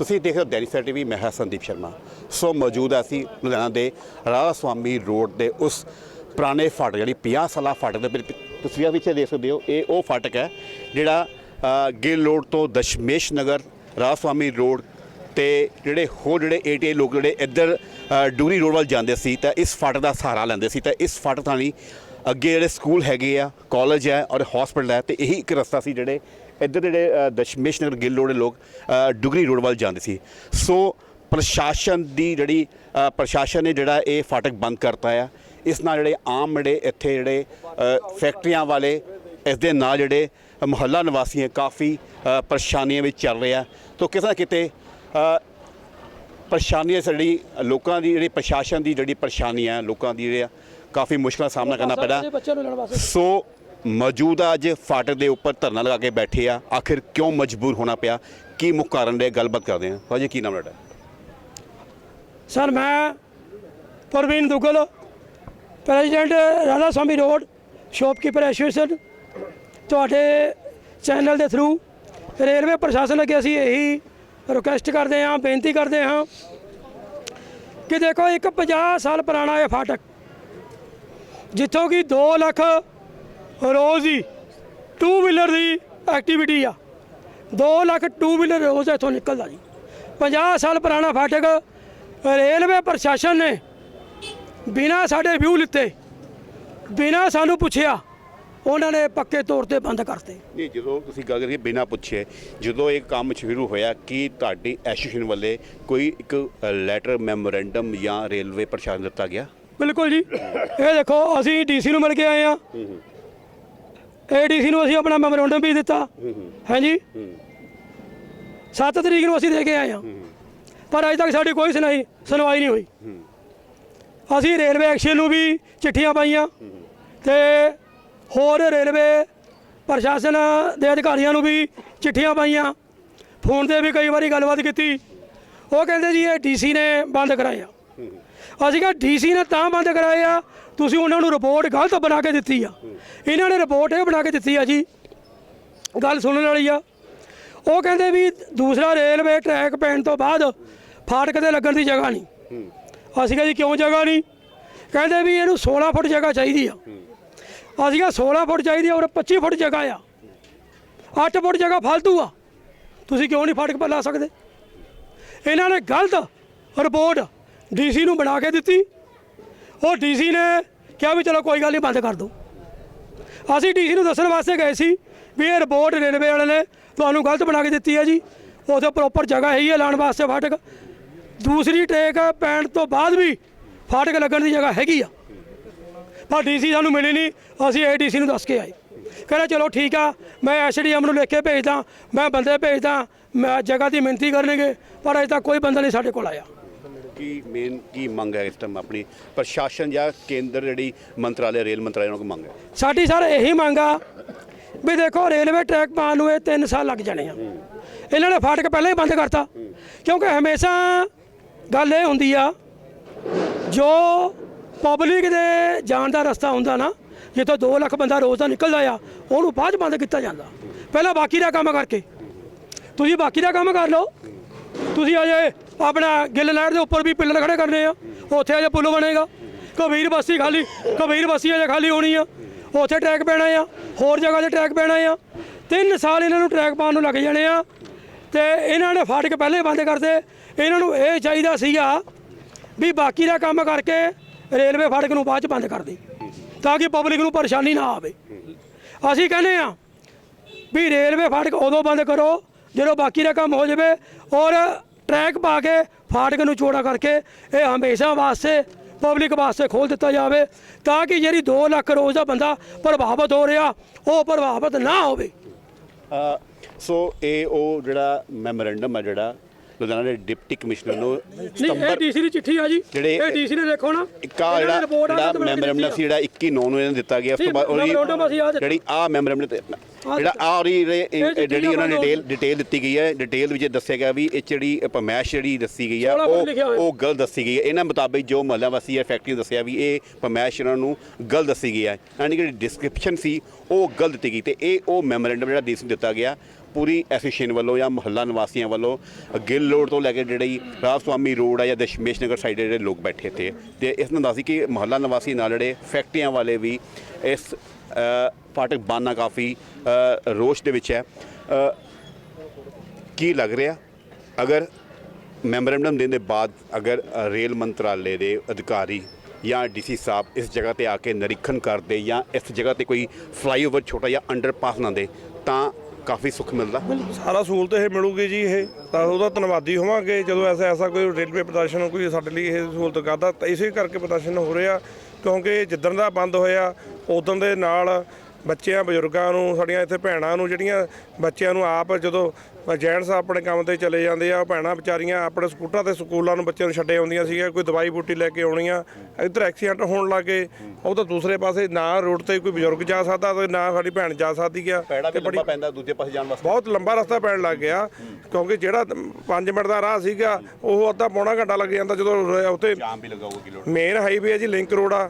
ਤੁਸੀਂ ਦੇਖ ਰਹੇ ਹੋ ਦੈਨਿਕ ਟੀਵੀ, ਮੈਂ ਹਾਂ ਸੰਦੀਪ ਸ਼ਰਮਾ। ਸੋ ਮੌਜੂਦ ਹਾਂ ਅਸੀਂ ਲੁਧਿਆਣਾ ਦੇ ਰਾਧਾ ਸੁਆਮੀ ਰੋਡ ਦੇ ਉਸ ਪੁਰਾਣੇ ਫਾਟਕ, ਜਿਹੜੀ 50 ਸਾਲਾ ਫਾਟਕ ਦੇ ਤਸਵੀਰਾਂ ਵਿੱਚ ਦੇਖ ਸਕਦੇ ਹੋ, ਇਹ ਉਹ ਫਾਟਕ ਹੈ ਜਿਹੜਾ ਗਿੱਲ ਰੋਡ ਤੋਂ ਦਸ਼ਮੇਸ਼ ਨਗਰ ਰਾਧਾ ਸੁਆਮੀ ਰੋਡ ਤੇ ਜਿਹੜੇ ਹੋਰ ਜਿਹੜੇ ਏਟੀਏ ਲੋਕ ਜਿਹੜੇ ਇੱਧਰ ਡੂਰੀ ਰੋਡ ਵੱਲ ਜਾਂਦੇ ਸੀ ਤਾਂ ਇਸ ਫਾਟਕ ਦਾ ਸਹਾਰਾ ਲੈਂਦੇ ਸੀ। ਤਾਂ ਇਸ ਫਾਟਕ ਥਾਣੀ ਅੱਗੇ ਜਿਹੜੇ ਸਕੂਲ ਹੈਗੇ ਆ, ਕਾਲਜ ਹੈ ਔਰ ਹਸਪੀਟਲ ਹੈ ਤੇ ਇਹੀ ਇੱਕ ਰਸਤਾ ਸੀ ਜਿਹੜੇ ਇੱਧਰ ਜਿਹੜੇ ਦਸ਼ਮੇਸ਼ ਨਗਰ ਗਿੱਲ ਰੋਡ ਦੇ ਲੋਕ ਡੁਗਰੀ ਰੋਡ ਵੱਲ ਜਾਂਦੇ ਸੀ। ਸੋ ਪ੍ਰਸ਼ਾਸਨ ਦੀ ਜਿਹੜੀ ਪ੍ਰਸ਼ਾਸਨ ਨੇ ਜਿਹੜਾ ਇਹ ਫਾਟਕ ਬੰਦ ਕਰਤਾ ਆ ਇਸ ਨਾਲ ਜਿਹੜੇ ਆਮ ਜਿਹੜੇ ਇੱਥੇ ਜਿਹੜੇ ਫੈਕਟਰੀਆਂ ਵਾਲੇ ਇਸ ਦੇ ਨਾਲ ਜਿਹੜੇ ਮੁਹੱਲਾ ਨਿਵਾਸੀ ਹੈ ਕਾਫੀ ਪਰੇਸ਼ਾਨੀਆਂ ਵਿੱਚ ਚੱਲ ਰਹੇ ਆ। ਤੋ ਕਿਸੇ ਨਾ ਕਿਤੇ ਪਰੇਸ਼ਾਨੀਆਂ ਜਿਹੜੀ ਲੋਕਾਂ ਦੀ ਜਿਹੜੀ ਪ੍ਰਸ਼ਾਸਨ ਦੀ ਜਿਹੜੀ ਪਰੇਸ਼ਾਨੀ ਹੈ ਲੋਕਾਂ ਦੀ ਜਿਹੜੀ ਕਾਫੀ ਮੁਸ਼ਕਲਾਂ ਸਾਹਮਣਾ ਕਰਨਾ ਪੈਦਾ। ਸੋ ਮੌਜੂਦਾ ਅੱਜ ਫਾਟਕ ਦੇ ਉੱਪਰ ਧਰਨਾ ਲਗਾ ਕੇ ਬੈਠੇ ਆ। ਆਖਿਰ ਕਿਉਂ ਮਜਬੂਰ ਹੋਣਾ ਪਿਆ? ਕੀ ਮੁੱਖ ਕਾਰਨ ਦੇ ਗੱਲਬਾਤ ਕਰਦੇ ਆ। ਭਾਜੀ, ਕੀ ਨਾਮ ਤੁਹਾਡਾ? ਸਰ, ਮੈਂ Praveen Duggal, president Radha Swami road, shopkeeper association, ਤੁਹਾਡੇ ਚੈਨਲ ਦੇ ਥਰੂ ਰੇਲਵੇ ਪ੍ਰਸ਼ਾਸਨ ਅੱਗੇ ਅਸੀਂ ਇਹੀ ਰਿਕੁਐਸਟ ਕਰਦੇ ਹਾਂ, ਬੇਨਤੀ ਕਰਦੇ ਹਾਂ ਕਿ ਦੇਖੋ, ਇੱਕ 50 ਸਾਲ ਪੁਰਾਣਾ ਇਹ ਫਾਟਕ, ਜਿੱਥੋਂ ਕਿ 2 ਲੱਖ ਰੋਜ਼ ਦੀ ਟੂ ਵੀਲਰ ਦੀ ਐਕਟੀਵਿਟੀ ਆ। 2 ਲੱਖ ਟੂ ਵੀਲਰ ਰੋਜ਼ ਇੱਥੋਂ ਨਿਕਲਦਾ ਜੀ। 50 ਸਾਲ ਪੁਰਾਣਾ ਫਾਟਕ ਰੇਲਵੇ ਪ੍ਰਸ਼ਾਸਨ ਨੇ ਬਿਨਾਂ ਸਾਡੇ ਵਿਊ ਲਿੱਤੇ ਬਿਨਾਂ ਸਾਨੂੰ ਪੁੱਛਿਆ ਉਹਨਾਂ ਨੇ ਪੱਕੇ ਤੌਰ ਤੇ ਬੰਦ ਕਰਤੇ। ਨਹੀਂ ਜਦੋਂ ਤੁਸੀਂ ਗੱਲ ਕਰੀਏ ਬਿਨਾਂ ਪੁੱਛੇ ਜਦੋਂ ਇਹ ਕੰਮ ਸ਼ੁਰੂ ਹੋਇਆ ਕੀ ਤੁਹਾਡੀ ਐਸੋਸੀਏਸ਼ਨ ਵੱਲੇ ਕੋਈ ਇੱਕ ਲੈਟਰ ਮੈਮੋਰੈਂਡਮ ਜਾਂ ਰੇਲਵੇ ਪ੍ਰਸ਼ਾਸਨ ਦਿੱਤਾ ਗਿਆ? ਬਿਲਕੁਲ ਜੀ। ਇਹ ਦੇਖੋ ਅਸੀਂ ਡੀਸੀ ਨੂੰ ਮਿਲ ਕੇ ਆਏ ਆ ਏਡੀਸੀ ਨੂੰ ਅਸੀਂ ਆਪਣਾ ਮੈਮੋਰੈਂਡਮ ਵੀ ਦਿੱਤਾ। ਹਾਂਜੀ? 7 ਤਰੀਕ ਨੂੰ ਅਸੀਂ ਦੇ ਕੇ ਆਏ ਆ ਪਰ ਅਜੇ ਤੱਕ ਸਾਡੀ ਕੋਈ ਸੁਣਾਈ ਸੁਣਵਾਈ ਨਹੀਂ ਹੋਈ। ਅਸੀਂ ਰੇਲਵੇ ਐਕਸ਼ਨ ਨੂੰ ਵੀ ਚਿੱਠੀਆਂ ਪਾਈਆਂ। ਤੇ ਹੋਰ ਰੇਲਵੇ ਪ੍ਰਸ਼ਾਸਨ ਦੇ ਅਧਿਕਾਰੀਆਂ ਨੂੰ ਵੀ ਚਿੱਠੀਆਂ ਪਾਈਆਂ। ਫੋਨ ਤੇ ਵੀ ਕਈ ਵਾਰੀ ਗੱਲਬਾਤ ਕੀਤੀ। ਉਹ ਕਹਿੰਦੇ ਜੀ ਇਹ ਡੀਸੀ ਨੇ ਬੰਦ ਕਰਾਇਆ। ਅਸੀਂ ਕਿਹਾ ਡੀਸੀ ਨੇ ਤਾਂ ਬੰਦ ਕਰਾਏ ਆ ਤੁਸੀਂ ਉਹਨਾਂ ਨੂੰ ਰਿਪੋਰਟ ਗਲਤ ਬਣਾ ਕੇ ਦਿੱਤੀ ਆ। ਇਹਨਾਂ ਨੇ ਰਿਪੋਰਟ ਇਹ ਬਣਾ ਕੇ ਦਿੱਤੀ ਆ ਜੀ, ਗੱਲ ਸੁਣਨ ਵਾਲੀ ਆ। ਉਹ ਕਹਿੰਦੇ ਵੀ ਦੂਸਰਾ ਰੇਲਵੇ ਟਰੈਕ ਪੈਣ ਤੋਂ ਬਾਅਦ ਫਾਟਕ ਤੇ ਲੱਗਣ ਦੀ ਜਗ੍ਹਾ ਨਹੀਂ। ਅਸੀਂ ਕਿਹਾ ਜੀ, ਕਿਉਂ ਜਗ੍ਹਾ ਨਹੀਂ? ਕਹਿੰਦੇ ਵੀ ਇਹਨੂੰ 16 ਫੁੱਟ ਜਗ੍ਹਾ ਚਾਹੀਦੀ ਆ। ਅਸੀਂ ਕਿਹਾ 16 ਫੁੱਟ ਚਾਹੀਦੀ ਆ ਔਰ 25 ਫੁੱਟ ਜਗ੍ਹਾ ਆ। 8 ਫੁੱਟ ਜਗ੍ਹਾ ਫालतू ਆ। ਤੁਸੀਂ ਕਿਉਂ ਨਹੀਂ ਫਾਟਕ ਪਰ ਲਾ ਸਕਦੇ? ਇਹਨਾਂ ਨੇ ਗਲਤ ਰਿਪੋਰਟ ਡੀਸੀ ਨੂੰ ਬਣਾ ਕੇ ਦਿੱਤੀ। ਉਹ ਡੀਸੀ ਨੇ ਕਿਹਾ ਵੀ ਚਲੋ ਕੋਈ ਗੱਲ ਨਹੀਂ, ਬੰਦ ਕਰ ਦਿਓ। ਅਸੀਂ ਡੀਸੀ ਨੂੰ ਦੱਸਣ ਵਾਸਤੇ ਗਏ ਸੀ ਵੀ ਇਹ ਰਿਪੋਰਟ ਰੇਲਵੇ ਵਾਲੇ ਨੇ ਤੁਹਾਨੂੰ ਗਲਤ ਬਣਾ ਕੇ ਦਿੱਤੀ ਹੈ ਜੀ। ਉੱਥੇ ਪ੍ਰੋਪਰ ਜਗ੍ਹਾ ਹੈਗੀ ਹੈ ਲਾਉਣ ਵਾਸਤੇ ਫਾਟਕ। ਦੂਸਰੀ ਟੇਕ ਪੈਣ ਤੋਂ ਬਾਅਦ ਵੀ ਫਾਟਕ ਲੱਗਣ ਦੀ ਜਗ੍ਹਾ ਹੈਗੀ ਆ। ਪਰ ਡੀਸੀ ਸਾਨੂੰ ਮਿਲੀ ਨਹੀਂ, ਅਸੀਂ ਏਡੀਸੀ ਨੂੰ ਦੱਸ ਕੇ ਆਏ। ਕਹਿੰਦਾ ਚਲੋ ਠੀਕ ਆ, ਮੈਂ ਐਸਡੀਐਮ ਨੂੰ ਲਿਖ ਕੇ ਭੇਜਦਾ, ਮੈਂ ਬੰਦੇ ਭੇਜਦਾ, ਮੈਂ ਜਗ੍ਹਾ ਦੀ ਮਿਹਨਤੀ ਕਰਨਗੇ, ਪਰ ਅਜੇ ਤੱਕ ਕੋਈ ਬੰਦਾ ਨਹੀਂ ਸਾਡੇ ਕੋਲ ਆਇਆ। ਕੀ ਮੇਨ ਕੀ ਮੰਗ ਹੈ ਇਸ ਟਾਈਮ ਆਪਣੀ? ਪ੍ਰਸ਼ਾਸਨ ਜਾਂ ਕੇਂਦਰ ਜਿਹੜੀ ਮੰਤਰਾਲੇ, ਰੇਲ ਮੰਤਰਾਲੇ ਨੂੰ ਮੰਗ ਹੈ? ਸਾਡੀ ਸਰ ਇਹੀ ਮੰਗ ਆ ਵੀ ਦੇਖੋ, ਰੇਲਵੇ ਟਰੈਕ ਪਾਉਣ ਨੂੰ ਇਹ 3 ਸਾਲ ਲੱਗ ਜਾਣੇ ਆ। ਇਹਨਾਂ ਨੇ ਫਾਟਕ ਪਹਿਲਾਂ ਹੀ ਬੰਦ ਕਰਤਾ। ਕਿਉਂਕਿ ਹਮੇਸ਼ਾ ਗੱਲ ਇਹ ਹੁੰਦੀ ਆ, ਜੋ ਪਬਲਿਕ ਦੇ ਜਾਣ ਦਾ ਰਸਤਾ ਹੁੰਦਾ ਨਾ, ਜਿੱਥੋਂ 2 ਲੱਖ ਬੰਦਾ ਰੋਜ਼ ਦਾ ਨਿਕਲਦਾ ਆ, ਉਹਨੂੰ ਬਾਅਦ 'ਚ ਬੰਦ ਕੀਤਾ ਜਾਂਦਾ। ਪਹਿਲਾਂ ਬਾਕੀ ਦਾ ਕੰਮ ਕਰਕੇ। ਤੁਸੀਂ ਬਾਕੀ ਦਾ ਕੰਮ ਕਰ ਲਓ। ਤੁਸੀਂ ਅਜੇ ਆਪਣਾ ਗਿੱਲ ਨਹਿਰ ਦੇ ਉੱਪਰ ਵੀ ਪਿੱਲਰ ਖੜੇ ਕਰਨੇ ਆ। ਉੱਥੇ ਅਜੇ ਪੁਲ ਬਣੇਗਾ। ਕਬੀਰ ਬਸਤੀ ਖਾਲੀ, ਕਬੀਰ ਬਸਤੀ ਅਜੇ ਖਾਲੀ ਹੋਣੀ ਆ। ਉੱਥੇ ਟਰੈਕ ਪੈਣਾ ਆ, ਹੋਰ ਜਗ੍ਹਾ ਤੇ ਟਰੈਕ ਪੈਣਾ ਆ। ਤਿੰਨ ਸਾਲ ਇਹਨਾਂ ਨੂੰ ਟਰੈਕ ਪਾਉਣ ਨੂੰ ਲੱਗ ਜਾਣੇ ਆ। ਤੇ ਇਹਨਾਂ ਨੇ ਫਾਟਕ ਪਹਿਲੇ ਬੰਦ ਕਰਦੇ ਇਹਨਾਂ ਨੂੰ ਇਹ ਚਾਹੀਦਾ ਸੀਗਾ ਵੀ ਬਾਕੀ ਦਾ ਕੰਮ ਕਰਕੇ ਰੇਲਵੇ ਫਾਟਕ ਨੂੰ ਬਾਅਦ ਚ ਬੰਦ ਕਰ ਦੇ। ਤਾਂ ਕਿ ਪਬਲਿਕ ਨੂੰ ਪਰੇਸ਼ਾਨੀ ਨਾ ਆਵੇ। ਅਸੀਂ ਕਹਿੰਦੇ ਆ ਵੀ ਰੇਲਵੇ ਫਾਟਕ ਉਦੋਂ ਬੰਦ ਕਰੋ ਜਦੋਂ ਬਾਕੀ ਦਾ ਕੰਮ ਹੋ ਜਾਵੇ ਔਰ ਟਰੈਕ ਪਾ ਕੇ ਫਾਟਕ ਨੂੰ ਚੌੜਾ ਕਰਕੇ ਇਹ ਹਮੇਸ਼ਾ ਵਾਸਤੇ ਪਬਲਿਕ ਵਾਸਤੇ ਖੋਲ ਦਿੱਤਾ ਜਾਵੇ ਤਾਂ ਕਿ ਜਿਹੜੀ 2 ਲੱਖ ਰੋਜ਼ ਦਾ ਬੰਦਾ ਪ੍ਰਭਾਵਿਤ ਹੋ ਰਿਹਾ ਉਹ ਪ੍ਰਭਾਵਿਤ ਨਾ ਹੋਵੇ। ਸੋ ਇਹ ਉਹ ਜਿਹੜਾ ਮੈਮੋਰੈਂਡਮ ਹੈ ਜਿਹੜਾ ਲੁਧਿਆਣਾ ਦੇ ਡਿਪਟੀ ਕਮਿਸ਼ਨਰ ਨੂੰ ਇਹ ਸਤੰਬਰ ਡੀਸੀ ਦੀ ਚਿੱਠੀ ਆ ਜੀ। ਜਿਹੜੇ- ਇਹ ਡੀਸੀ ਨੇ ਦੇਖੋ ਨਾ। ਇੱਕ ਜਿਹੜਾ ਆ ਮੈਮੋਰੈਂਡਮ ਸੀ ਜਿਹੜਾ 21 9 ਨੂੰ ਇਹਨਾਂ ਦਿੱਤਾ ਗਿਆ ਉਸ ਤੋਂ ਬਾਅਦ। ਜਿਹੜੀ ਆ ਮੈਮੋਰੈਂਡਮ ਜਿਹੜਾ ਆ ਚਿੱਠੀ ਜਿਹੜੀ ਉਹਨਾਂ ਨੇ ਡਿਟੇਲ ਡਿਟੇਲ ਦਿੱਤੀ ਗਈ ਹੈ ਡਿਟੇਲ ਵਿੱਚ ਦੱਸਿਆ ਗਿਆ ਵੀ ਇਹ ਜਿਹੜੀ ਪਮੈਸ਼ ਜਿਹੜੀ ਦੱਸੀ ਗਈ ਹੈ ਉਹ। ਉਹ ਗਲਤ ਦੱਸੀ ਗਈ ਹੈ। ਇਹਨਾਂ ਮੁਤਾਬਿਕ ਜੋ ਮਹੱਲਾ ਵਾਸੀ ਹੈ ਫੈਕਟਰੀ ਦੱਸਿਆ ਵੀ ਇਹ ਪਮੈਸ਼ ਇਹਨਾਂ ਨੂੰ ਗਲਤ ਦੱਸੀ ਗਈ ਹੈ। ਯਾਨੀ ਕਿ ਡਿਸਕ੍ਰਿਪਸ਼ਨ ਸੀ ਉਹ ਗਲਤ ਦਿੱਤੀ ਗਈ ਤੇ ਇਹ ਉਹ ਮੈਮੋਰੈਂਡਮ ਜਿਹੜਾ ਡੀਸੀ ਨੂੰ ਦਿੱਤਾ ਗਿਆ ਪੂਰੀ ਐਸੋਸੀਏਸ਼ਨ ਵੱਲੋਂ ਜਾਂ ਮੁਹੱਲਾ ਨਿਵਾਸੀਆਂ ਵੱਲੋਂ ਗਿੱਲ ਰੋਡ ਤੋਂ ਲੈ ਕੇ ਜਿਹੜੀ ਰਾਮ ਸੁਆਮੀ ਰੋਡ ਹੈ ਜਾਂ ਦਸ਼ਮੇਸ਼ ਨਗਰ ਸਾਈਡ ਜਿਹੜੇ ਲੋਕ ਬੈਠੇ ਇੱਥੇ। ਤੇ ਇਸ ਨੂੰ ਦੱਸੀ ਕਿ ਮੁਹੱਲਾ ਨਿਵਾਸੀ ਨਾਲ ਜਿਹੜੇ ਫੈਕਟਰੀਆਂ ਵਾਲੇ ਵੀ ਇਸ ਫਾਟਕ ਬਾਨਾ ਕਾਫੀ ਰੋਸ਼ ਦੇ ਵਿੱਚ ਹੈ। ਕੀ ਲੱਗ ਰਿਹਾ? ਅਗਰ ਮੈਮੋਰੈਂਡਮ ਦੇਣ ਦੇ ਬਾਅਦ ਅਗਰ ਰੇਲ ਮੰਤਰਾਲੇ ਦੇ ਅਧਿਕਾਰੀ ਜਾਂ ਡੀਸੀ ਸਾਹਿਬ ਇਸ ਜਗ੍ਹਾ ਤੇ ਆ ਕੇ ਨਿਰੀਖਣ ਕਰਦੇ ਜਾਂ ਇਸ ਜਗ੍ਹਾ ਤੇ ਕੋਈ ਫਲਾਈਓਵਰ ਛੋਟਾ ਜਿਹਾ ਅੰਡਰਪਾਸ ਨਾ ਦੇ, ਤਾਂ ਕਾਫੀ ਸੁੱਖ ਮਿਲਦਾ? ਸਾਰਾ ਸਹੂਲਤ ਇਹ ਮਿਲੂਗੀ ਜੀ ਇਹ। ਤਾਂ ਉਹਦਾ ਧੰਨਵਾਦੀ ਹੋਵਾਂਗੇ। ਜਦੋਂ ਐਸਾ ਐਸਾ ਕੋਈ ਰੇਲਵੇ ਪ੍ਰਦਰਸ਼ਨ ਕੋਈ ਸਾਡੇ ਲਈ ਇਹ ਸਹੂਲਤ ਕਰਦਾ, ਤਾਂ ਇਸੇ ਕਰਕੇ ਪ੍ਰਦਰਸ਼ਨ ਹੋ ਰਿਹਾ। ਕਿਉਂਕਿ ਜਿੱਦਣ ਦਾ ਬੰਦ ਹੋਇਆ, ਉਦੋਂ ਦੇ ਨਾਲ ਬੱਚਿਆਂ ਬਜ਼ੁਰਗਾਂ ਨੂੰ ਸਾਡੀਆਂ ਇੱਥੇ ਭੈਣਾਂ ਨੂੰ ਜਿਹੜੀਆਂ ਬੱਚਿਆਂ ਨੂੰ ਆਪ ਜਦੋਂ ਜੈਂਟਸ ਆਪਣੇ ਕੰਮ ਤੇ ਚਲੇ ਜਾਂਦੇ ਆ ਭੈਣਾਂ ਵਿਚਾਰੀਆਂ ਆਪਣੇ ਸਕੂਟਰਾਂ ਤੇ ਸਕੂਲਾਂ ਨੂੰ ਬੱਚਿਆਂ ਨੂੰ ਛੱਡੇ ਆਉਂਦੀਆਂ ਸੀਗੀਆਂ ਕੋਈ ਦਵਾਈ ਬੂਟੀ ਲੈ ਕੇ ਆਉਣੀਆਂ ਇੱਧਰ ਐਕਸੀਡੈਂਟ ਹੋਣ ਲੱਗੇ ਉਹ ਤਾਂ ਦੂਸਰੇ ਪਾਸੇ ਨਾ ਰੋਡ ਤੇ ਕੋਈ ਬਜ਼ੁਰਗ ਜਾ ਸਕਦਾ ਤੇ ਨਾ ਸਾਡੀ ਭੈਣ ਜਾ ਸਕਦੀ ਆ। ਤੇ ਬੜੀ ਪੈਂਦਾ ਦੂਜੇ ਪਾਸੇ ਜਾਣ ਵਾਸਤੇ। ਬਹੁਤ ਲੰਬਾ ਰਸਤਾ ਪੈਣ ਲੱਗ ਗਿਆ ਕਿਉਂਕਿ ਜਿਹੜਾ 5 ਮਿੰਟ ਦਾ ਰਾਹ ਸੀਗਾ ਉਹ ਅੱਧਾ ਪੌਣਾ ਘੰਟਾ ਲੱਗ ਜਾਂਦਾ ਜਦੋਂ ਉੱਥੇ ਜਾਮ ਵੀ ਲਗਾਊਗਾ ਕਿਲੋ ਮੇਨ ਹਾਈਵੇ ਹੈ ਜੀ ਲਿੰਕ ਰੋਡ ਆ।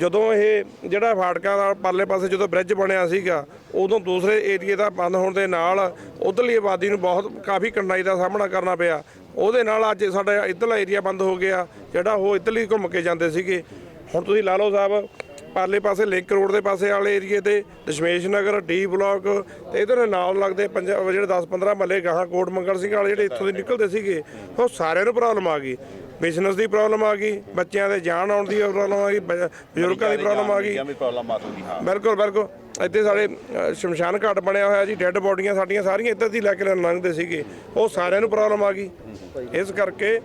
ਜਦੋਂ ਇਹ ਜਿਹੜਾ ਫਾਟਕਾਂ ਦਾ ਪਰਲੇ ਪਾਸੇ ਜਦੋਂ ਬ੍ਰਿਜ ਬਣਿਆ ਸੀਗਾ, ਉਦੋਂ ਦੂਸਰੇ ਏਰੀਏ ਦਾ ਬੰਦ ਹੋਣ ਦੇ ਨਾਲ ਉਧਰਲੀ ਆਬਾਦੀ ਨੂੰ ਬਹੁਤ ਕਾਫੀ ਕਠਿਨਾਈ ਦਾ ਸਾਹਮਣਾ ਕਰਨਾ ਪਿਆ। ਉਹਦੇ ਨਾਲ ਅੱਜ ਸਾਡਾ ਇੱਧਰਲਾ ਏਰੀਆ ਬੰਦ ਹੋ ਗਿਆ, ਜਿਹੜਾ ਉਹ ਇੱਧਰਲੀ ਘੁੰਮ ਕੇ ਜਾਂਦੇ ਸੀਗੇ। ਹੁਣ ਤੁਸੀਂ ਲਾ ਲਓ ਸਾਹਿਬ, ਪਰਲੇ ਪਾਸੇ ਲਿੰਕ ਰੋਡ ਦੇ ਪਾਸੇ ਵਾਲੇ ਏਰੀਏ ਤੇ ਦਸ਼ਮੇਸ਼ ਨਗਰ ਡੀ ਬਲਾਕ ਤੇ ਇਧਰ ਨਾਲ ਲੱਗਦੇ ਪੰਜਾਬ ਜਿਹੜੇ 10-15 ਮੱਲੇ ਗਾਹਾਂ ਕੋਟ ਮੰਗਲ ਸਿੰਘ ਵਾਲੇ ਜਿਹੜੇ ਇੱਥੋਂ ਦੇ ਨਿਕਲਦੇ ਸੀਗੇ, ਉਹ ਸਾਰਿਆਂ ਨੂੰ ਪ੍ਰੋਬਲਮ ਆ ਗਈ ਬਿਜ਼ਨਸ ਦੀ ਪ੍ਰੋਬਲਮ ਆ ਗਈ ਬੱਚਿਆਂ ਦੇ ਜਾਣ ਆਉਣ ਦੀ ਪ੍ਰੋਬਲਮ ਆ ਗਈ ਬ- ਬਜ਼ੁਰਗਾਂ ਦੀ ਪ੍ਰੋਬਲਮ ਆ ਗਈ। ਵੀ ਪ੍ਰੋਬਲਮ ਆ ਸਕਦੀ ਹਾਂ। ਬਿਲਕੁਲ ਬਿਲਕੁਲ। ਇੱਥੇ ਸਾਡੇ ਅ, ਸ਼ਮਸ਼ਾਨ ਘਾਟ ਬਣਿਆ ਹੋਇਆ ਜੀ ਡੈੱਡ ਬੋਡੀਆਂ ਸਾਡੀਆਂ ਸਾਰੀਆਂ ਇੱਧਰ ਦੀ ਲੈ ਕੇ ਲੰਘਦੇ ਸੀਗੇ। ਉਹ ਸਾਰਿਆਂ ਨੂੰ ਪ੍ਰੋਬਲਮ ਆ ਗਈ। ਇਸ ਕਰਕੇ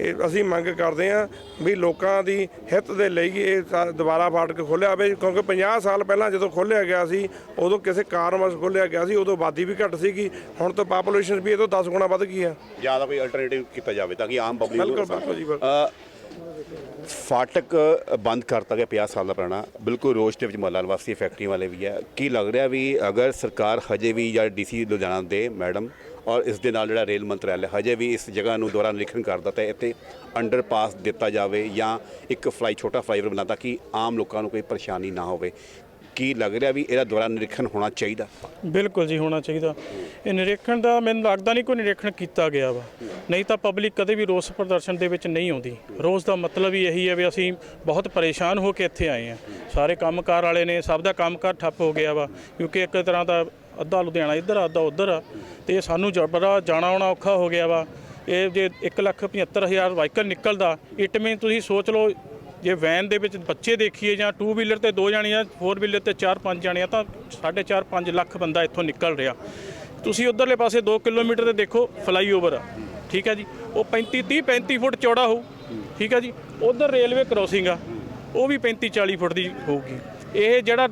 ਇਹ ਅਸੀਂ ਮੰਗ ਕਰਦੇ ਹਾਂ ਵੀ ਲੋਕਾਂ ਦੀ ਹਿੱਤ ਦੇ ਲਈ ਇਹ ਸਾ- ਦੁਬਾਰਾ ਫਾਟਕ ਖੋਲ੍ਹਿਆ ਹੋਵੇ ਕਿਉਂਕਿ 50 ਸਾਲ ਪਹਿਲਾਂ ਜਦੋਂ ਖੋਲ੍ਹਿਆ ਗਿਆ ਸੀ ਉਦੋਂ ਕਿਸੇ ਕਾਰਨ ਵਸ ਖੋਲ੍ਹਿਆ ਗਿਆ ਸੀ ਉਦੋਂ ਆਬਾਦੀ ਵੀ ਘੱਟ ਸੀਗੀ ਹੁਣ ਤਾਂ ਪਾਪੂਲੇਸ਼ਨ ਵੀ ਇਹ ਤੋਂ 10 ਗੁਣਾ ਵੱਧ ਗਈ ਆ। ਜਾਂ ਤਾਂ ਕੋਈ ਅਲਟਰਨੇਟਿਵ ਕੀਤਾ ਜਾਵੇ ਤਾਂ ਕਿ ਆਮ ਪਬਲਿਕ ਬਿਲਕੁਲ ਬਿਲਕੁਲ ਜੀ ਬਿਲਕੁਲ। ਫਾਟਕ ਬੰਦ ਕਰਤਾ ਗਿਆ 50 ਸਾਲ ਦਾ ਪੁਰਾਣਾ। ਬਿਲਕੁਲ ਰੋਸ਼ ਦੇ ਵਿੱਚ ਮਹੱਲਾ ਨਿਵਾਸੀ ਫੈਕਟਰੀ ਵਾਲੇ ਵੀ ਹੈ ਕੀ ਲੱਗ ਰਿਹਾ ਵੀ ਅਗਰ ਸਰਕਾਰ ਹਜੇ ਵੀ ਜਾਂ ਡੀਸੀ ਲੁਧਿਆਣਾ ਦੇ ਮੈਡਮ ਔਰ ਇਸ ਦੇ ਨਾਲ ਜਿਹੜਾ ਰੇਲ ਮੰਤਰਾਲਾ ਹਜੇ ਵੀ ਇਸ ਜਗ੍ਹਾ ਨੂੰ ਦੁਆਰਾ ਨਿਰੀਖਣ ਕਰਦਾ ਤਾਂ ਇੱਥੇ ਅੰਡਰਪਾਸ ਦਿੱਤਾ ਜਾਵੇ ਜਾਂ ਇੱਕ ਫਲਾਈ ਛੋਟਾ ਫਲਾਈਓਵਰ ਬਣਾ ਤਾਂ ਕਿ ਆਮ ਲੋਕਾਂ ਨੂੰ ਕੋਈ ਪਰੇਸ਼ਾਨੀ ਨਾ ਹੋਵੇ। ਕੀ ਲੱਗ ਰਿਹਾ ਵੀ ਇਹਦਾ ਦੁਆਰਾ ਨਿਰੀਖਣ ਹੋਣਾ ਚਾਹੀਦਾ? ਬਿਲਕੁਲ ਜੀ, ਹੋਣਾ ਚਾਹੀਦਾ। ਇਹ ਨਿਰੀਖਣ ਦਾ ਮੈਨੂੰ ਲੱਗਦਾ ਨਹੀਂ ਕੋਈ ਨਿਰੀਖਣ ਕੀਤਾ ਗਿਆ ਵਾ। ਨਹੀਂ ਤਾਂ ਪਬਲਿਕ ਕਦੇ ਵੀ ਰੋਸ ਪ੍ਰਦਰਸ਼ਨ ਦੇ ਵਿੱਚ ਨਹੀਂ ਆਉਂਦੀ। ਰੋਸ ਦਾ ਮਤਲਬ ਹੀ ਇਹੀ ਹੈ ਵੀ ਅਸੀਂ ਬਹੁਤ ਪਰੇਸ਼ਾਨ ਹੋ ਕੇ ਇੱਥੇ ਆਏ ਆ ਸਾਰੇ ਕੰਮਕਾਰ ਵਾਲੇ ਨੇ, ਸਭ ਦਾ ਕੰਮਕਾਰ ਠੱਪ ਹੋ ਗਿਆ ਵਾ। ਕਿਉਂਕਿ ਇੱਕ ਤਰ੍ਹਾਂ ਦਾ ਅੱਧਾ ਲੁਧਿਆਣਾ ਇੱਧਰ ਆ, ਅੱਧਾ ਉੱਧਰ ਆ। ਤੇ ਸਾਨੂੰ ਜ- ਬੜਾ ਜਾਣਾ ਆਉਣਾ ਔਖਾ ਹੋ ਗਿਆ ਵਾ। ਇਹ ਜੇ 1,75,000 ਵਾਹੀਕਲ ਨਿਕਲਦਾ ਇਟ ਮੀਨ ਤੁਸੀਂ ਸੋਚ ਲਓ ਜੇ ਵੈਨ ਦੇ ਵਿੱਚ ਬੱਚੇ ਦੇਖੀਏ ਜਾਂ ਟੂ ਵੀਲਰ ਤੇ ਦੋ ਜਾਣੀਆਂ ਫੋਰ ਵੀਲਰ ਤੇ ਚਾਰ ਪੰਜ ਜਾਣੀਆਂ ਤਾਂ 4.5 5 ਲੱਖ ਬੰਦਾ ਇੱਥੋਂ ਨਿਕਲ ਰਿਹਾ। ਤੁਸੀਂ ਉਧਰਲੇ ਪਾਸੇ 2 ਕਿਲੋਮੀਟਰ ਤੇ ਦੇਖੋ ਫਲਾਈਓਵਰ ਆ। ਠੀਕ ਹੈ ਜੀ? ਉਹ 35 30 35 ਫੁੱਟ ਚੌੜਾ ਹੋਊ। ਠੀਕ ਹੈ ਜੀ? ਉਧਰ ਰੇਲਵੇ ਕ੍ਰੋਸਿੰਗ ਆ। ਉਹ ਵੀ 35 40 ਫੁੱਟ ਦੀ ਹੋਊਗੀ। ਇਹ ਜਿਹੜਾ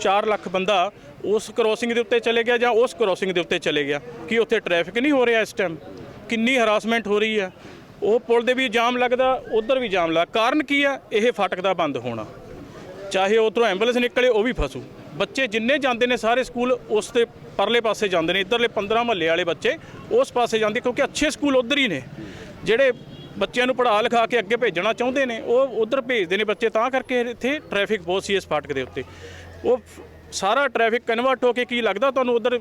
4 ਲੱਖ ਬੰਦਾ ਉਸ ਕ੍ਰੋਸਿੰਗ ਦੇ ਉੱਤੇ ਚਲੇ ਗਿਆ ਜਾਂ ਉਸ ਕ੍ਰੋਸਿੰਗ ਦੇ ਉੱਤੇ ਚਲੇ ਗਿਆ? ਕੀ ਉੱਥੇ ਟ੍ਰੈਫਿਕ ਨਹੀਂ ਹੋ ਰਿਹਾ ਇਸ ਟਾਈਮ ਕਿੰਨੀ ਹਰਾਸਮੈਂਟ ਹੋ ਰਹੀ ਹੈ? ਉਹ ਪੁਲ ਦੇ ਵੀ ਜਾਮ ਲੱਗਦਾ, ਉਧਰ ਵੀ ਜਾਮ ਲੱਗ ਕਾਰਨ ਕੀ ਆ ਇਹ ਫਾਟਕ ਦਾ ਬੰਦ ਹੋਣਾ। ਚਾਹੇ ਉਧਰੋਂ ਐਂਬੂਲੈਂਸ ਨਿਕਲੇ, ਉਹ ਵੀ ਫਸੂ। ਬੱਚੇ ਜਿੰਨੇ ਜਾਂਦੇ ਨੇ, ਸਾਰੇ ਸਕੂਲ ਉਸ ਦੇ ਪਰਲੇ ਪਾਸੇ ਜਾਂਦੇ ਨੇ। ਇਧਰਲੇ 15 ਮਹੱਲੇ ਵਾਲੇ ਬੱਚੇ ਉਸ ਪਾਸੇ ਜਾਂਦੇ ਕਿਉਂਕਿ ਅੱਛੇ ਸਕੂਲ ਉਧਰ ਹੀ ਨੇ। ਜਿਹੜੇ ਬੱਚਿਆਂ ਨੂੰ ਪੜ੍ਹਾ ਲਿਖਾ ਕੇ ਅੱਗੇ ਭੇਜਣਾ ਚਾਹੁੰਦੇ ਨੇ, ਉਹ ਉਧਰ ਭੇਜਦੇ ਨੇ ਬੱਚੇ। ਤਾਂ ਕਰਕੇ ਇੱਥੇ ਟ੍ਰੈਫਿਕ ਬਹੁਤ ਸੀ ਇਸ ਫਾਟਕ ਦੇ ਉੱਤੇ। ਉਹ ਸਾਰਾ ਟ੍ਰੈਫਿਕ ਕਨਵਰਟ ਹੋ ਕੇ ਕੀ ਲੱਗਦਾ? ਤੁਹਾਨੂੰ ਉਧਰ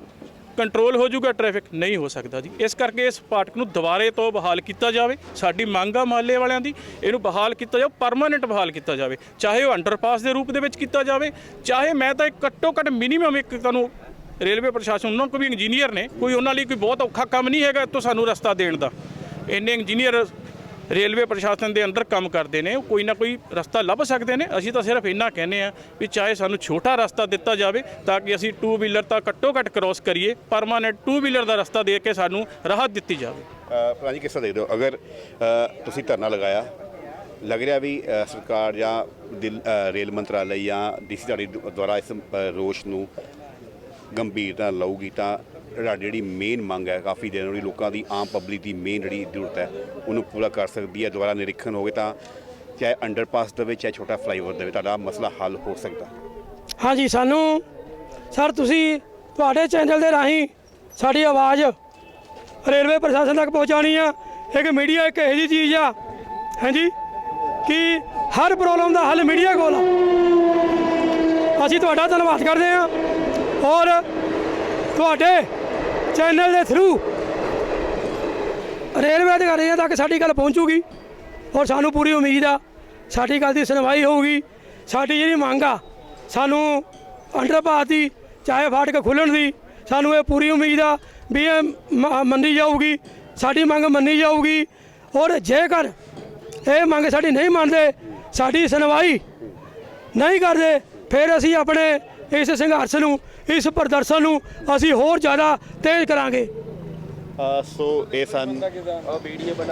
ਕੰਟਰੋਲ ਹੋ ਜਾਊਗਾ ਟ੍ਰੈਫਿਕ ਨਹੀਂ ਹੋ ਸਕਦਾ ਜੀ। ਇਸ ਕਰਕੇ ਇਸ ਫਾਟਕ ਨੂੰ ਦੁਬਾਰੇ ਤੋਂ ਬਹਾਲ ਕੀਤਾ ਜਾਵੇ। ਸਾਡੀ ਮੰਗ ਆ ਮਹੱਲੇ ਵਾਲਿਆਂ ਦੀ, ਇਹਨੂੰ ਬਹਾਲ ਕੀਤਾ ਜਾਵੇ ਪਰਮਾਨੈਂਟ ਬਹਾਲ ਕੀਤਾ ਜਾਵੇ। ਚਾਹੇ ਉਹ ਅੰਡਰਪਾਸ ਦੇ ਰੂਪ ਦੇ ਵਿੱਚ ਕੀਤਾ ਜਾਵੇ, ਚਾਹੇ ਮੈਂ ਤਾਂ ਇੱਕ ਘੱਟੋ ਘੱਟ ਮਿਨੀਮਮ ਇੱਕ ਤੁਹਾਨੂੰ ਰੇਲਵੇ ਪ੍ਰਸ਼ਾਸਨ ਉਹਨਾਂ ਕੋਲ ਵੀ ਇੰਜੀਨੀਅਰ ਨੇ, ਕੋਈ ਉਹਨਾਂ ਲਈ ਕੋਈ ਬਹੁਤ ਔਖਾ ਕੰਮ ਨਹੀਂ ਹੈਗਾ ਇੱਥੋਂ ਸਾਨੂੰ ਰਸਤਾ ਦੇਣ ਦਾ। ਇੰਨੇ ਇੰਜੀਨੀਅਰ ਰੇਲਵੇ ਪ੍ਰਸ਼ਾਸਨ ਦੇ ਅੰਦਰ ਕੰਮ ਕਰਦੇ ਨੇ, ਉਹ ਕੋਈ ਨਾ ਕੋਈ ਰਸਤਾ ਲੱਭ ਸਕਦੇ ਨੇ। ਅਸੀਂ ਤਾਂ ਸਿਰਫ ਇੰਨਾ ਕਹਿੰਦੇ ਆ ਵੀ ਚਾਹੇ ਸਾਨੂੰ ਛੋਟਾ ਰਸਤਾ ਦਿੱਤਾ ਜਾਵੇ ਤਾਂ ਕਿ ਅਸੀਂ ਟੂ ਵੀਲਰ ਤਾਂ ਘੱਟੋ ਘੱਟ ਕ੍ਰੋਸ ਕਰੀਏ ਪਰਮਾਨੈਂਟ ਟੂ ਵੀਲਰ ਦਾ ਰਸਤਾ ਦੇ ਕੇ ਸਾਨੂੰ ਰਾਹਤ ਦਿੱਤੀ ਜਾਵੇ। ਪ੍ਰਾਜੀ ਕਿਸ ਤਰ੍ਹਾਂ ਦੇਖਦੇ ਹੋ? ਅਗਰ ਤੁਸੀਂ ਧਰਨਾ ਲਗਾਇਆ, ਲੱਗ ਰਿਹਾ ਵੀ ਸਰਕਾਰ ਜਾਂ ਦਿਲ ਰੇਲ ਮੰਤਰਾਲੇ ਜਾਂ ਡੀਸੀ ਤੁਹਾਡੀ ਦੁਆਰਾ ਇਸ ਰੋਸ਼ ਨੂੰ ਗੰਭੀਰਤਾ ਲਊਗੀ ਤਾਂ ਜਿਹੜਾ ਜਿਹੜੀ ਮੇਨ ਮੰਗ ਹੈ, ਕਾਫੀ ਦਿਨ ਹੋਈ ਲੋਕਾਂ ਦੀ, ਆਮ ਪਬਲਿਕ ਦੀ ਮੇਨ ਜਿਹੜੀ ਜ਼ਰੂਰਤ ਹੈ, ਉਹਨੂੰ ਪੂਰਾ ਕਰ ਸਕਦੀ ਹੈ। ਦੁਬਾਰਾ ਨਿਰੀਖਣ ਹੋਵੇ ਤਾਂ ਚਾਹੇ ਅੰਡਰਪਾਸ ਦੇਵੇ, ਚਾਹੇ ਛੋਟਾ ਫਲਾਈਓਵਰ ਦੇਵੇ, ਤੁਹਾਡਾ ਮਸਲਾ ਹੱਲ ਹੋ ਸਕਦਾ। ਹਾਂਜੀ, ਸਾਨੂੰ, ਸਰ, ਤੁਸੀਂ ਤੁਹਾਡੇ ਚੈਨਲ ਦੇ ਰਾਹੀਂ ਸਾਡੀ ਆਵਾਜ਼ ਰੇਲਵੇ ਪ੍ਰਸ਼ਾਸਨ ਤੱਕ ਪਹੁੰਚਾਉਣੀ ਆ। ਇੱਕ ਮੀਡੀਆ ਇੱਕ ਇਹੋ ਜਿਹੀ ਚੀਜ਼ ਆ। ਹਾਂਜੀ? ਕਿ ਹਰ ਪ੍ਰੋਬਲਮ ਦਾ ਹੱਲ ਮੀਡੀਆ ਕੋਲ ਅਸੀਂ ਤੁਹਾਡਾ ਧੰਨਵਾਦ ਕਰਦੇ ਹਾਂ ਔਰ ਤੁਹਾਡੇ ਚੈਨਲ ਦੇ ਥਰੂ ਰੇਲਵੇ ਅਧਿਕਾਰੀਆਂ ਤੱਕ ਸਾਡੀ ਗੱਲ ਪਹੁੰਚੂਗੀ ਔਰ ਸਾਨੂੰ ਪੂਰੀ ਉਮੀਦ ਆ, ਸਾਡੀ ਗੱਲ ਦੀ ਸੁਣਵਾਈ ਹੋਊਗੀ। ਸਾਡੀ ਜਿਹੜੀ ਮੰਗ ਆ, ਸਾਨੂੰ ਅੰਡਰਪਾਸ ਦੀ, ਚਾਹੇ ਫਾਟਕ ਖੁੱਲਣ ਦੀ, ਸਾਨੂੰ ਇਹ ਪੂਰੀ ਉਮੀਦ ਆ ਵੀ ਇਹ ਮੰਨੀ ਜਾਊਗੀ। ਸਾਡੀ ਮੰਗ ਮੰਨੀ ਜਾਊਗੀ ਔਰ ਜੇਕਰ ਇਹ ਮੰਗ ਸਾਡੀ ਨਹੀਂ ਮੰਨਦੇ, ਸਾਡੀ ਸੁਣਵਾਈ ਨਹੀਂ ਕਰਦੇ, ਫਿਰ ਅਸੀਂ ਆਪਣੇ ਇਸ ਸੰਘਰਸ਼ ਨੂੰ, ਇਸ ਪ੍ਰਦਰਸ਼ਨ ਨੂੰ ਅਸੀਂ ਹੋਰ ਜ਼ਿਆਦਾ ਤੇਜ਼ ਕਰਾਂਗੇ। ਸੋ ਇਹ ਸਨ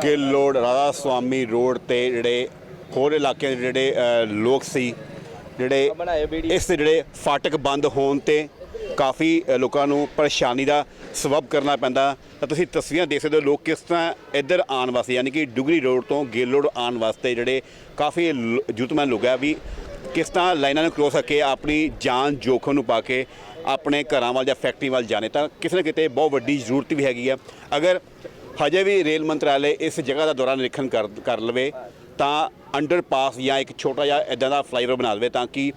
ਗਿੱਲ ਰੋਡ ਰਾਧਾ ਸੁਆਮੀ ਰੋਡ ਤੇ ਜਿਹੜੇ ਹੋਰ ਇਲਾਕਿਆਂ ਦੇ ਜਿਹੜੇ ਲੋਕ ਸੀ, ਜਿਹੜੇ ਇਸ ਦੇ ਜਿਹੜੇ ਫਾਟਕ ਬੰਦ ਹੋਣ ਤੇ ਕਾਫੀ ਲੋਕਾਂ ਨੂੰ ਪਰੇਸ਼ਾਨੀ ਦਾ ਸਬਬ ਕਰਨਾ ਪੈਂਦਾ। ਤਾਂ ਤੁਸੀਂ ਤਸਵੀਰਾਂ ਦੇਖ ਸਕਦੇ ਹੋ ਲੋਕ ਕਿਸ ਤਰ੍ਹਾਂ ਇੱਧਰ ਆਉਣ ਵਾਸਤੇ, ਯਾਨੀ ਕਿ ਡੁਗਰੀ ਰੋਡ ਤੋਂ ਗਿੱਲ ਰੋਡ ਆਉਣ ਵਾਸਤੇ ਜਿਹੜੇ ਕਾਫੀ ਲ- ਜ਼ਰੂਰਤਮੰਦ ਲੋਕ ਹੈ ਵੀ ਕਿਸ ਤਰ੍ਹਾਂ ਲਾਈਨਾਂ ਨੂੰ ਕ੍ਰੋਸ ਕਰਕੇ ਆਪਣੀ ਜਾਨ ਜੋਖਮ ਨੂੰ ਪਾ ਕੇ ਆਪਣੇ ਘਰਾਂ ਵੱਲ ਜਾਂ ਫੈਕਟਰੀ ਵੱਲ ਜਾਣੇ, ਤਾਂ ਕਿਸੇ ਨਾ ਕਿਤੇ ਬਹੁਤ ਵੱਡੀ ਜ਼ਰੂਰਤ ਵੀ ਹੈਗੀ ਆ। ਅਗਰ ਹਜੇ ਵੀ ਰੇਲ ਮੰਤਰਾਲੇ ਇਸ ਜਗ੍ਹਾ ਦਾ ਦੌਰਾ ਨਿਰੀਖਣ ਕਰ ਕਰ ਲਵੇ, ਤਾਂ ਅੰਡਰਪਾਸ ਜਾਂ ਇੱਕ ਛੋਟਾ ਜਿਹਾ ਇਦਾਂ ਦਾ ਫਲਾਈਓਵਰ ਬਣਾ ਦੇਵੇ ਤਾਂ ਕਿ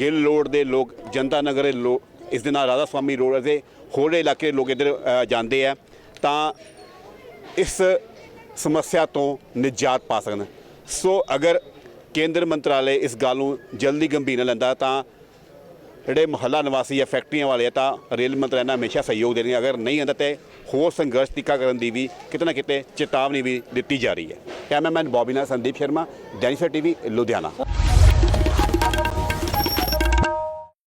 ਗਿੱਲ ਰੋਡ ਦੇ ਲੋਕ, ਜਨਤਾ ਨਗਰ ਦੇ ਲੋਕ ਇਸ ਦੇ ਨਾਲ ਰਾਧਾ ਸਵਾਮੀ ਰੋਡ ਦੇ ਹੋਰ ਇਲਾਕੇ ਦੇ ਲੋਕ ਇੱਧਰ ਜਾਂਦੇ ਆ, ਤਾਂ ਇਸ ਸਮੱਸਿਆ ਤੋਂ ਨਿਜਾਤ ਪਾ ਸਕਣ। ਸੋ ਅਗਰ ਕੇਂਦਰ ਮੰਤਰਾਲੇ ਇਸ ਗੱਲ ਨੂੰ ਜਲਦੀ ਗੰਭੀਰ ਨਾਲ ਲੈਂਦਾ ਤਾਂ ਜਿਹੜੇ ਮੁਹੱਲਾ ਨਿਵਾਸੀ ਜਾਂ ਫੈਕਟਰੀਆਂ ਵਾਲੇ ਆ ਤਾਂ ਰੇਲ ਮੰਤਰਾਲੇ ਨਾਲ ਹਮੇਸ਼ਾ ਸਹਿਯੋਗ ਦੇਣਗੇ। ਅਗਰ ਨਹੀਂ ਆਉਂਦਾ ਤੇ ਹੋਰ ਸੰਘਰਸ਼ ਤਿੱਖਾ ਕਰਨ ਦੀ ਵੀ ਕਿਤੇ ਨਾ ਕਿਤੇ ਚੇਤਾਵਨੀ ਵੀ ਦਿੱਤੀ ਜਾ ਰਹੀ ਹੈ। ਕੈਮਰਾਮੈਨ ਬੌਬੀ ਨਾਲ ਸੰਦੀਪ ਸ਼ਰਮਾ, ਡੈਨੀਸਰ ਟੀਵੀ, ਲੁਧਿਆਣਾ।